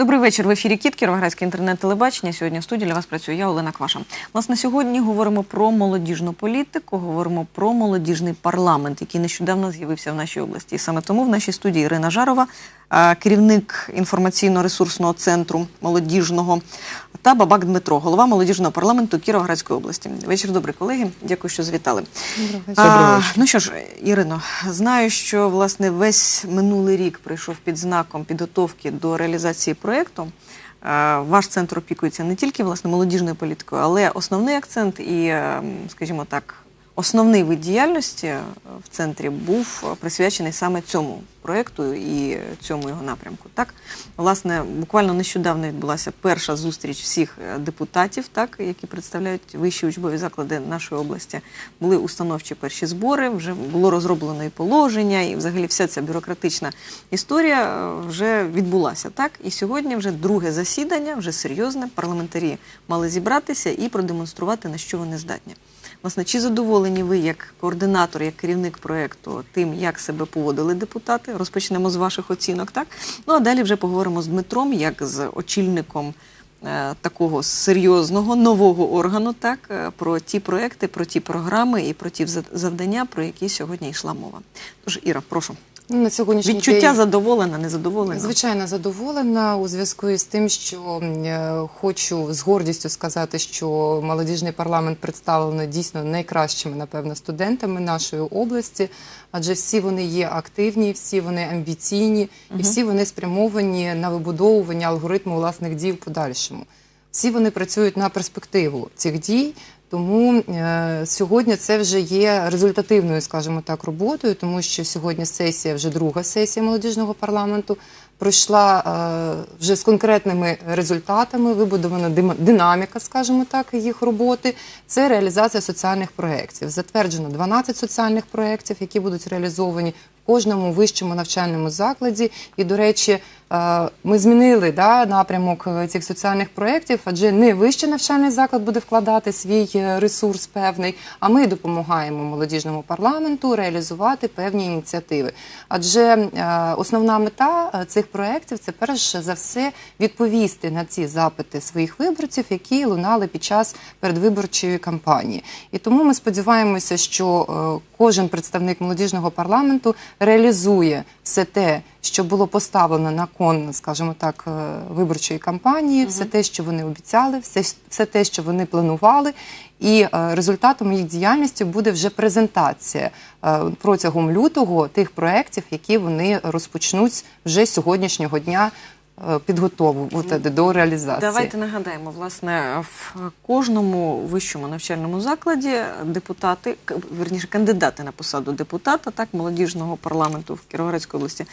Добрий вечір. В ефірі Кіт, Кіровоградське інтернет-телебачення. Сьогодні в студії для вас працює я, Олена Кваша. Власне, сьогодні говоримо про молодіжну політику, говоримо про молодіжний парламент, який нещодавно з'явився в нашій області. І саме тому в нашій студії Ірина Жарова, керівник інформаційно-ресурсного центру молодіжного, та Бабак Дмитро, голова молодіжного парламенту Кіровоградської області. Вечір добрий, колеги. Дякую, що завітали. А, ну що ж, Ірино, знаю, що власне весь минулий рік прийшов під знаком підготовки до реалізації проєкту. Ваш центр опікується не тільки власне молодіжною політикою, але основний акцент і, е, скажімо так, основний вид діяльності е, в центрі був е, присвячений саме цьому проєкту і цьому його напрямку. Так, власне, буквально нещодавно відбулася перша зустріч всіх е, депутатів, так, які представляють вищі учбові заклади нашої області. Були установчі перші збори, вже було розроблено і положення, і взагалі вся ця бюрократична історія вже відбулася. Так, і сьогодні вже друге засідання, вже серйозне. Парламентарі мали зібратися і продемонструвати на що вони здатні. Власне, чи задоволені ви як координатор, як керівник проєкту тим, як себе поводили депутати? Розпочнемо з ваших оцінок, так? Ну а далі вже поговоримо з Дмитром, як з очільником е, такого серйозного нового органу, так, е, про ті проекти, про ті програми і про ті завдання, про які сьогодні йшла мова. Тож, Іра, прошу. Ну, На сьогоднішній Відчуття день, задоволена, незадоволена? звичайно, задоволена у зв'язку із тим, що е, хочу з гордістю сказати, що молодіжний парламент представлений дійсно найкращими, напевно, студентами нашої області, адже всі вони є активні, всі вони амбіційні і всі вони спрямовані на вибудовування алгоритму власних дій в подальшому. Всі вони працюють на перспективу цих дій. Тому е, сьогодні це вже є результативною, скажімо так, роботою, тому що сьогодні сесія, вже друга сесія молодіжного парламенту, пройшла е, вже з конкретними результатами, вибудована динаміка, скажімо так, їх роботи. Це реалізація соціальних проєктів. Затверджено 12 соціальних проєктів, які будуть реалізовані кожному вищому навчальному закладі. І, до речі, е, ми змінили да, напрямок е, цих соціальних проєктів, адже не вищий навчальний заклад буде вкладати свій е, ресурс певний, а ми допомагаємо молодіжному парламенту реалізувати певні ініціативи. Адже основна мета цих проєктів це перш за все відповісти на ці запити своїх виборців, які лунали під час передвиборчої кампанії. І тому ми сподіваємося, що кожен представник молодіжного парламенту реалізує все те, що було поставлено на кон, скажімо так, е, виборчої кампанії, все те, що вони обіцяли, все, все те, що вони планували. І е, результатом їх діяльності буде вже презентація е, протягом лютого тих проєктів, які вони розпочнуть вже з сьогоднішнього дня е, підготовувати до реалізації. Давайте нагадаємо, власне, в кожному вищому навчальному закладі депутати, верніше, кандидати на посаду депутата, так, молодіжного парламенту в Кіровоградській області,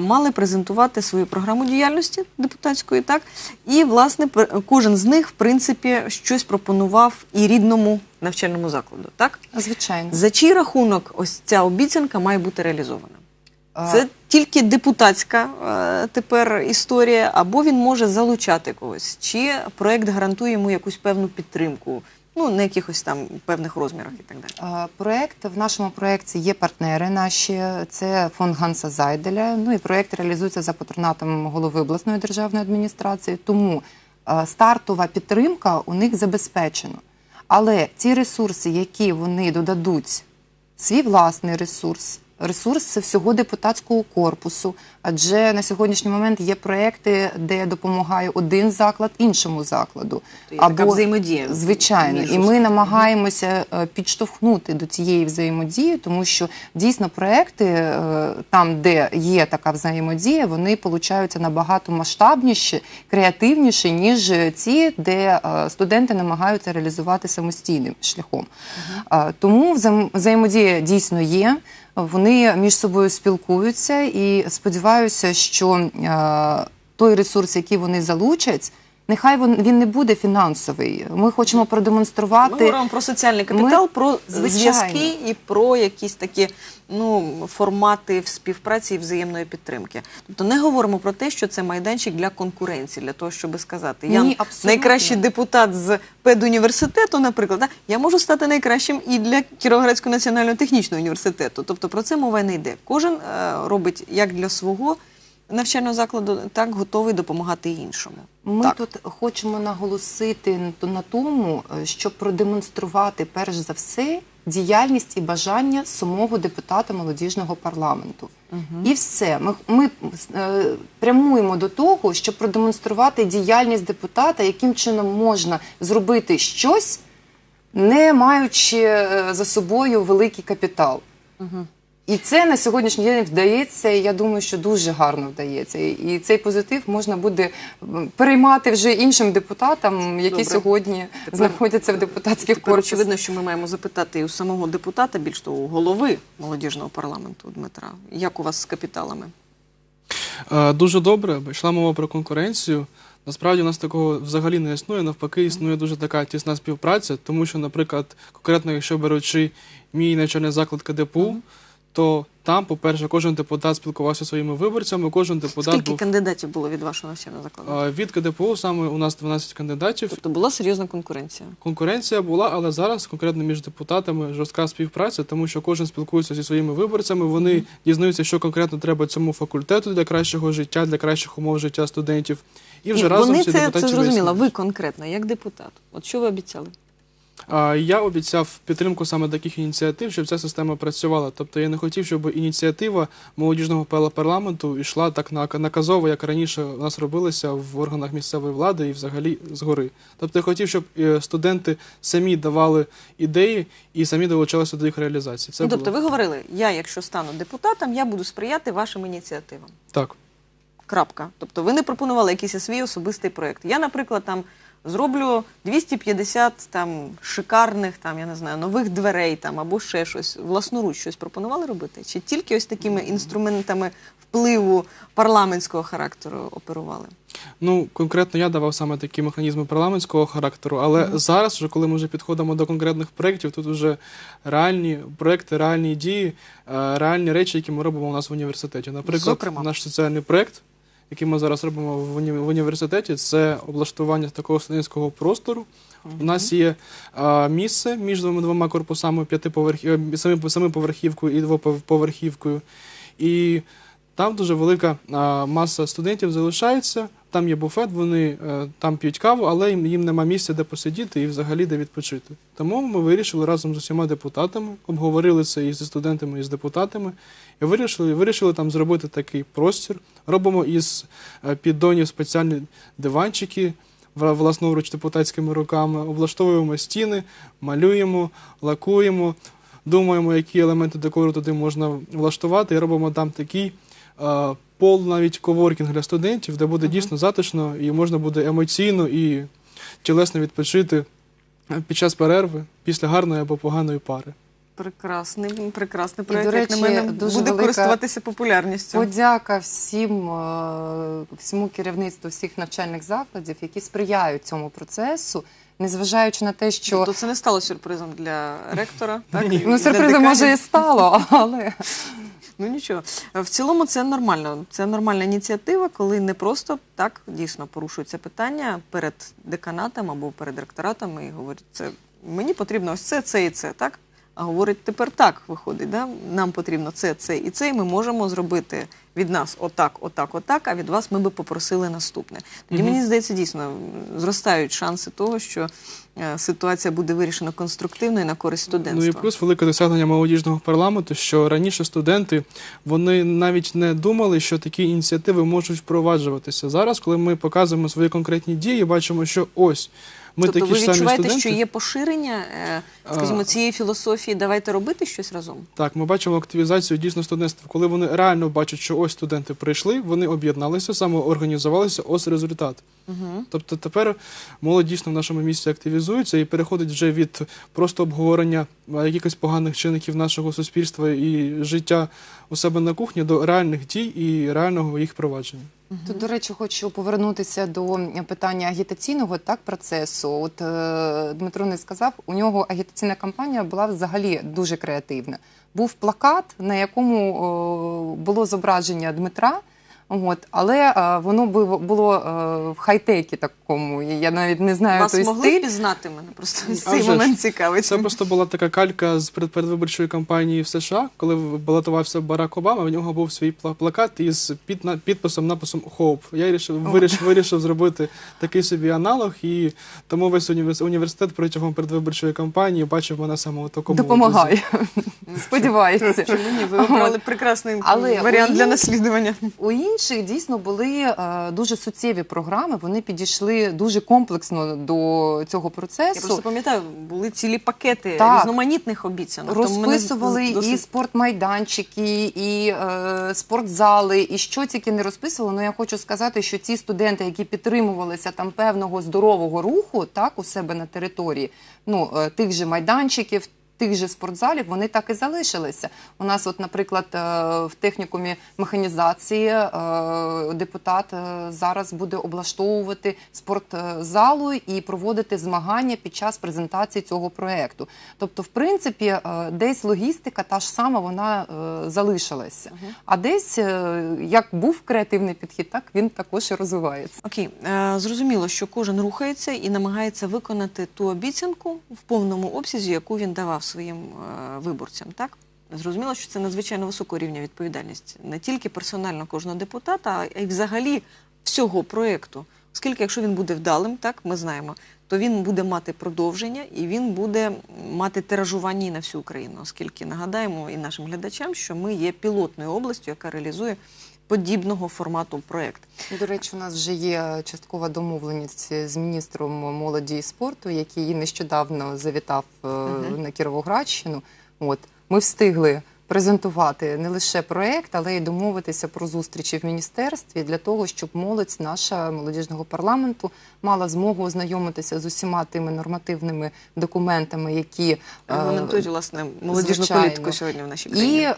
мали презентувати свою програму діяльності депутатської, так, і, власне, кожен з них, в принципі, щось пропонував і рідному навчальному закладу, так? Звичайно. За чий рахунок ось ця обіцянка має бути реалізована? Це тільки депутатська е, тепер історія, або він може залучати когось, чи проект гарантує йому якусь певну підтримку, ну на якихось там певних розмірах і так далі. Проект в нашому проєкті є партнери наші. Це фонд Ганса Зайделя. Ну і проєкт реалізується за патронатом голови обласної державної адміністрації. Тому е, стартова підтримка у них забезпечена. Але ті ресурси, які вони додадуть, свій власний ресурс. Ресурс всього депутатського корпусу, адже на сьогоднішній момент є проекти, де допомагає один заклад іншому закладу. То є така взаємодія звичайно, між і ми намагаємося е, підштовхнути до цієї взаємодії, тому що дійсно проекти е, там, де є така взаємодія, вони получаються набагато масштабніші, креативніші, ніж ті, де е, студенти намагаються реалізувати самостійним шляхом. Тому взаєм- взаємодія дійсно є. Вони між собою спілкуються і сподіваюся, що е, той ресурс, який вони залучать, нехай він, він не буде фінансовий. Ми хочемо Ми продемонструвати. говоримо про соціальний капітал, Ми- про зв'язки і про якісь такі ну, формати співпраці і взаємної підтримки. Тобто не говоримо про те, що це майданчик для конкуренції, для того, щоб сказати, я Ні, найкращий депутат з педуніверситету, наприклад, да, я можу стати найкращим і для Кіровоградського національного технічного університету. Тобто про це мова не йде. Кожен е, робить як для свого навчального закладу так готовий допомагати іншому. Ми Так. тут хочемо наголосити на тому, е, щоб продемонструвати перш за все діяльність і бажання самого депутата молодіжного парламенту. І все. Ми, ми е, прямуємо до того, щоб продемонструвати діяльність депутата, яким чином можна зробити щось, не маючи е, за собою великий капітал. І це на сьогоднішній день вдається, і я думаю, що дуже гарно вдається. І- цей позитив можна буде переймати вже іншим депутатам, які Добре. сьогодні Тепер- знаходяться в депутатських Тепер корпусах. очевидно, що ми маємо запитати і у самого депутата, більш того, у голови молодіжного парламенту Дмитра. Як у вас з капіталами? Е, Дуже добре, йшла мова про конкуренцію. Насправді у нас такого взагалі не існує. Навпаки, існує дуже така тісна співпраця, тому що, наприклад, конкретно, якщо беручи мій навчальний заклад КДПУ, то там, по-перше, кожен депутат спілкувався зі своїми виборцями, кожен депутат Скільки був кандидатів було від вашого навчального закладу? Від КДПУ. Саме у нас 12 кандидатів. Тобто була серйозна конкуренція. Конкуренція була, але зараз конкретно між депутатами жорстка співпраця, тому що кожен спілкується зі своїми виборцями. Вони дізнаються, що конкретно треба цьому факультету для кращого життя, для кращих умов життя студентів. І вже І разом вони всі це, це зрозуміло. Ви конкретно, як депутат. От що ви обіцяли? Я обіцяв підтримку саме таких ініціатив, щоб ця система працювала. Тобто я не хотів, щоб ініціатива молодіжного парламенту йшла так наказово, як раніше у нас робилося в органах місцевої влади і взагалі згори. Тобто я хотів, щоб е, студенти самі давали ідеї і самі долучалися до їх реалізації. Це ну, тобто було ви говорили, я, якщо стану депутатом, я буду сприяти вашим ініціативам. так. Крапка. Тобто ви не пропонували якийсь свій особистий проєкт. Я, наприклад, там зроблю 250 там шикарних, там я не знаю, нових дверей там або ще щось. Власноруч щось пропонували робити? Чи тільки ось такими інструментами впливу парламентського характеру оперували? Ну, конкретно я давав саме такі механізми парламентського характеру, але зараз, вже коли ми вже підходимо до конкретних проєктів, тут вже реальні проекти, реальні дії, е, реальні речі, які ми робимо у нас в університеті. Наприклад, Зокрема? наш соціальний проєкт, який ми зараз робимо в, уні- в університеті, це облаштування такого студентського простору. У нас є е, місце між двома двома корпусами, п'ятиповерхів, самим, самим поверхівкою і двоповерхівкою. І там дуже велика а, маса студентів залишається. Там є буфет, вони е, там п'ють каву, але їм, їм нема місця, де посидіти і взагалі де відпочити. Тому ми вирішили разом з усіма депутатами, обговорили це і зі студентами, і з депутатами, і вирішили, вирішили там зробити такий простір. Робимо із е, піддонів спеціальні диванчики вла- власноруч депутатськими руками, облаштовуємо стіни, малюємо, лакуємо, думаємо, які елементи декору туди можна влаштувати, і робимо там такий пол, навіть коворкінг для студентів, де буде дійсно затишно і можна буде емоційно і тілесно відпочити е, під час перерви після гарної або поганої пари. Прекрасний, прекрасний проєкт, як на мене, дуже буде користуватися популярністю. Подяка всім, е, всьому керівництву всіх навчальних закладів, які сприяють цьому процесу, незважаючи на те, що Тобто це не стало сюрпризом для ректора, так? Ні. і ну сюрпризом може і стало, але Ну нічого. В цілому це нормально. Це нормальна ініціатива, коли не просто так дійсно порушується питання перед деканатом або перед ректоратом і говорять, це мені потрібно ось це, це і це, так? А говорить, тепер так виходить, да? нам потрібно це, це і це, і ми можемо зробити від нас отак, отак, отак, а від вас ми би попросили наступне. Тоді Мгм. мені здається, дійсно зростають шанси того, що е, ситуація буде вирішена конструктивно і на користь студентства. Ну і плюс велике досягнення молодіжного парламенту, що раніше студенти вони навіть не думали, що такі ініціативи можуть впроваджуватися. Зараз, коли ми показуємо свої конкретні дії, бачимо, що ось ми тобто такі ви ж самі відчуваєте, студенти. що є поширення, е, скажімо, цієї філософії, давайте робити щось разом. Так, ми бачимо активізацію дійсно студентства, коли вони реально бачать, що ось студенти прийшли, вони об'єдналися, самоорганізувалися, ось результат. Угу. Тобто тепер молодь дійсно в нашому місті активізується і переходить вже від просто обговорення якихось поганих чинників нашого суспільства і життя у себе на кухні до реальних дій і реального їх провадження. Тут, до речі, хочу повернутися до питання агітаційного так процесу. От е, Дмитро не сказав, у нього агітаційна кампанія була взагалі дуже креативна. Був плакат, на якому е, було зображення Дмитра. От, але е, воно би було е, в хай-текі такому. і Я навіть не знаю Вас той могли стиль. впізнати мене? Просто А цей вже ж. момент цікавить. Це просто була така калька з перед- передвиборчої кампанії в США, коли балотувався Барак Обама. У нього був свій пла- плакат із під, на- підписом написом Hope. Я вирішив, вирішив, вирішив зробити такий собі аналог, і тому весь універс- університет протягом передвиборчої кампанії бачив мене саме у такому образі. Допомагає. Сподівається. Чому ні? Ви обрали прекрасний Але варіант для ін- наслідування. У інших дійсно були е, дуже суттєві програми. Вони підійшли дуже комплексно до цього процесу. Я просто пам'ятаю, були цілі пакети Так. різноманітних обіцянок. Тому мене Розписували і досить- спортмайданчики, і е, спортзали, і що тільки не розписували. Ну я хочу сказати, що ці студенти, які підтримувалися там певного здорового руху, так у себе на території, ну е, тих же майданчиків. Тих же спортзалів вони так і залишилися. У нас, от, наприклад, е, в технікумі механізації е, депутат е, зараз буде облаштовувати спортзалу і проводити змагання під час презентації цього проекту. Тобто, в принципі, десь логістика та ж сама вона залишилася. А десь як був креативний підхід, так він також і розвивається. Окей, зрозуміло, що кожен рухається і намагається виконати ту обіцянку в повному обсязі, яку він давав своїм е, виборцям. Так зрозуміло, що це надзвичайно високого рівня відповідальність не тільки персонально кожного депутата, а й взагалі всього проєкту. Оскільки, якщо він буде вдалим, так ми знаємо, то він буде мати продовження і він буде мати тиражування на всю Україну, оскільки нагадаємо і нашим глядачам, що ми є пілотною областю, яка реалізує подібного формату проєкт. До речі, у нас вже є часткова домовленість з міністром молоді і спорту, який нещодавно завітав е, на Кіровоградщину. От ми встигли презентувати не лише проект, але й домовитися про зустрічі в міністерстві для того, щоб молодь наша молодіжного парламенту мала змогу ознайомитися з усіма тими нормативними документами, які е, Регламентують власне молодіжну звичайно. політику сьогодні в нашій країні. і е,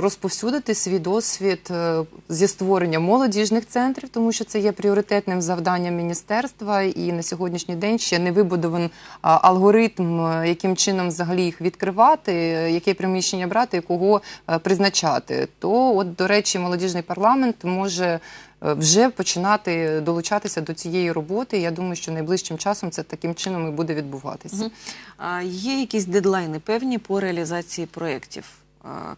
розповсюдити свій досвід е, зі створення молодіжних центрів, тому що це є пріоритетним завданням міністерства. І на сьогоднішній день ще не вибудований а, алгоритм, яким чином взагалі їх відкривати, яке приміщення брати і кого е, призначати. То, от, до речі, молодіжний парламент може. е, Вже починати долучатися до цієї роботи. Я думаю, що найближчим часом це таким чином і буде відбуватися. А є якісь дедлайни певні по реалізації проєктів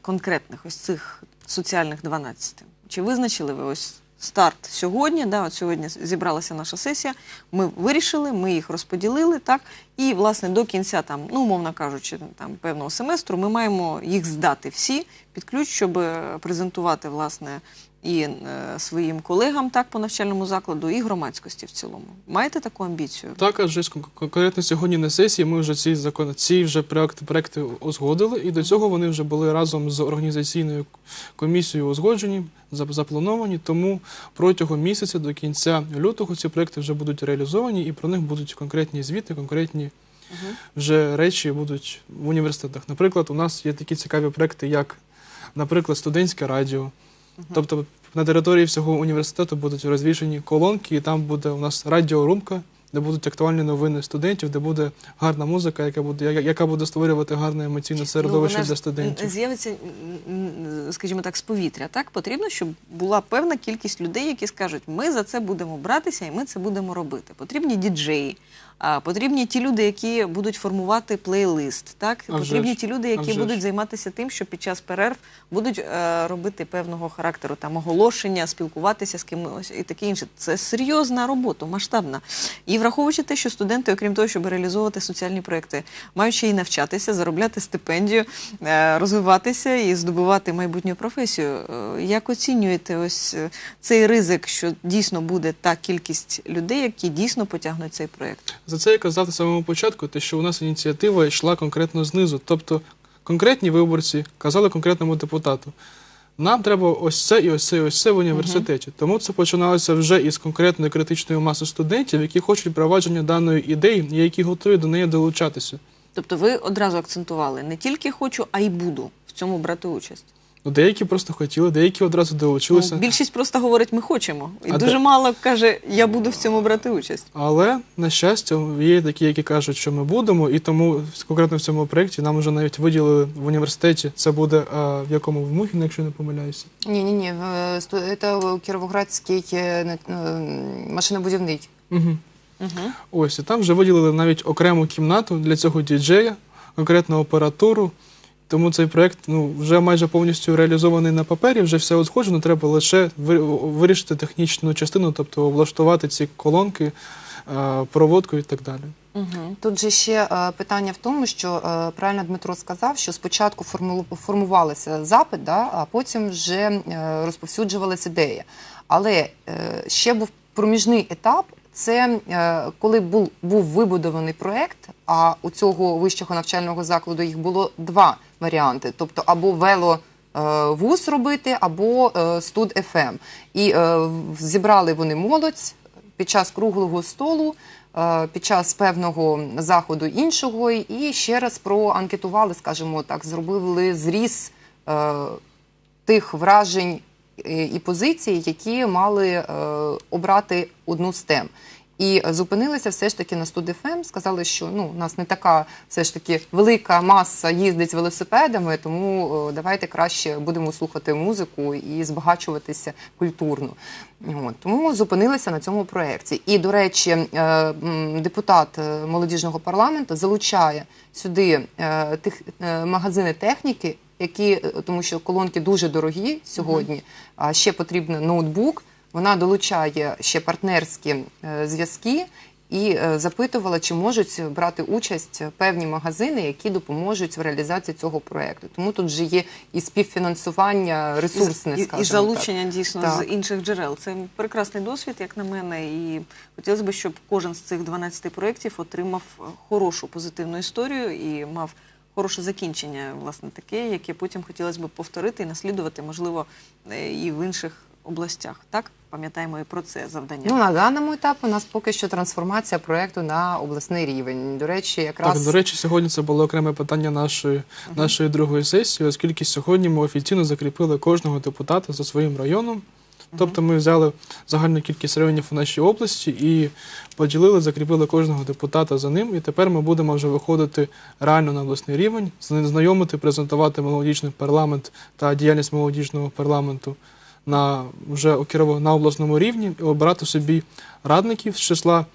конкретних ось цих соціальних 12? Чи визначили ви ось старт сьогодні? Да, от сьогодні зібралася наша сесія. Ми вирішили, ми їх розподілили, так і власне до кінця, там, ну умовно кажучи, там певного семестру, ми маємо їх здати всі під ключ, щоб е, презентувати власне. І е, своїм колегам так по навчальному закладу, і громадськості в цілому. Маєте таку амбіцію? Так, адже конкретно сьогодні на сесії ми вже ці закони, ці вже проекти, проекти узгодили, і до цього вони вже були разом з організаційною комісією узгоджені, заплановані. Тому протягом місяця до кінця лютого ці проекти вже будуть реалізовані, і про них будуть конкретні звіти, конкретні вже речі будуть в університетах. Наприклад, у нас є такі цікаві проекти, як, наприклад, студентське радіо. Тобто на території всього університету будуть розвішені колонки, і там буде у нас радіорумка, де будуть актуальні новини студентів, де буде гарна музика, яка буде, яка буде створювати гарне емоційне середовище Ну, для студентів. З'явиться, скажімо так, з повітря. Так потрібно, щоб була певна кількість людей, які скажуть, ми за це будемо братися і ми це будемо робити. Потрібні діджеї, потрібні ті люди, які будуть формувати плейлист. Так А потрібні ті люди, які будуть займатися тим, що під час перерв будуть е, робити певного характеру там оголошення, спілкуватися з кимось і таке інше. Це серйозна робота, масштабна. І враховуючи те, що студенти, окрім того, щоб реалізовувати соціальні проекти, мають ще й навчатися, заробляти стипендію, е, розвиватися і здобувати майбутню професію. Е, Як оцінюєте ось цей ризик, що дійсно буде та кількість людей, які дійсно потягнуть цей проект? За це я казав на самому початку, те, що у нас ініціатива йшла конкретно знизу. Тобто конкретні виборці казали конкретному депутату. Нам треба ось це і ось це, і ось це в університеті. Тому це починалося вже із конкретної критичної маси студентів, які хочуть впровадження даної ідеї і які готові до неї долучатися. Тобто, ви одразу акцентували не тільки хочу, а й буду в цьому брати участь. Ну, деякі просто хотіли, деякі одразу долучилися. Ну, більшість просто говорить, ми хочемо. І А дуже де- мало каже, я буду в цьому брати участь. Але, на щастя, є такі, які кажуть, що ми будемо, і тому конкретно в цьому проєкті нам вже навіть виділили в університеті. Це буде а, в якому в Мухіно, якщо не помиляюся. Ні, ні, ні. Це Кіровоградський е, е. Угу. Угу. Ось, і там вже виділили навіть окрему кімнату для цього діджея, конкретну апаратуру. Тому цей проєкт ну, вже майже повністю реалізований на папері, вже все узгоджено, треба лише ви- вирішити технічну частину, тобто облаштувати ці колонки, е, проводку і так далі. Тут же ще е, питання в тому, що е, правильно Дмитро сказав, що спочатку формулу- формувалися запит, да, а потім вже розповсюджувалася ідея. Але ще був проміжний етап. Це е, коли був, був вибудований проект, а у цього вищого навчального закладу їх було два варіанти: тобто або вело. е, Вуз робити або е, студ ФМ. І е, зібрали вони молодь під час круглого столу, під час певного заходу іншого, і ще раз проанкетували, скажімо так, зробили зріз тих вражень і позицій, які мали е, обрати одну з тем. І зупинилися все ж таки на студ-ФМ, сказали, що ну, у нас не така все ж таки велика маса їздить з велосипедами, тому е, давайте краще будемо слухати музику і збагачуватися культурно. Тому зупинилися на цьому проєкті. І, до речі, е, депутат е, молодіжного парламенту залучає сюди е, е, магазини техніки, які, е, тому що колонки дуже дорогі сьогодні, а ще потрібен ноутбук. Вона долучає ще партнерські е, зв'язки і е, запитувала, чи можуть брати участь певні магазини, які допоможуть в реалізації цього проекту. Тому тут же є і співфінансування ресурсне, і, скажімо і залучення дійсно Так. з інших джерел. Це прекрасний досвід, як на мене. І хотілося б, щоб кожен з цих 12 проєктів отримав хорошу позитивну історію і мав хороше закінчення, власне, таке, яке потім хотілося б повторити і наслідувати, можливо, е, і в інших областях. Так пам'ятаємо і про це завдання. Ну, на даному етапі у нас поки що трансформація проекту на обласний рівень. До речі, якраз Так, до речі, сьогодні це було окреме питання нашої, нашої другої сесії, оскільки сьогодні ми офіційно закріпили кожного депутата за своїм районом. Тобто ми взяли загальну кількість районів у нашій області і поділили, закріпили кожного депутата за ним. І тепер ми будемо вже виходити реально на обласний рівень, знайомити, презентувати молодіжний парламент та діяльність молодіжного парламенту на вже на обласному рівні і обирати собі радників з числа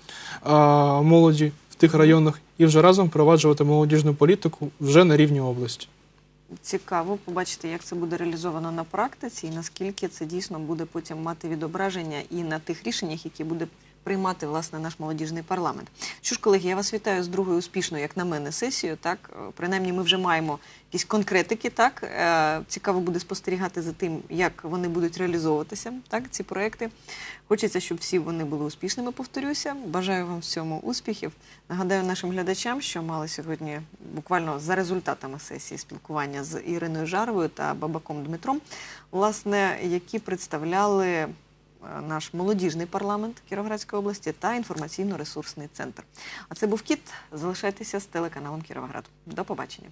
а, молоді в тих районах і вже разом впроваджувати молодіжну політику вже на рівні області. Цікаво побачити, як це буде реалізовано на практиці, і наскільки це дійсно буде потім мати відображення і на тих рішеннях, які буде приймати власне наш молодіжний парламент. Що ж, колеги, я вас вітаю з другою успішною, як на мене, сесією. Так, Е, принаймні, ми вже маємо якісь конкретики. Так Е, цікаво буде спостерігати за тим, як вони будуть реалізовуватися. Так, ці проекти. Хочеться, щоб всі вони були успішними. Повторюся. Бажаю вам в цьому успіхів. Нагадаю нашим глядачам, що мали сьогодні буквально за результатами сесії спілкування з Іриною Жаровою та Бабаком Дмитром, власне, які представляли наш молодіжний парламент Кіровоградської області та інформаційно-ресурсний центр. А це був кіт. Залишайтеся з телеканалом Кіровоград. До побачення.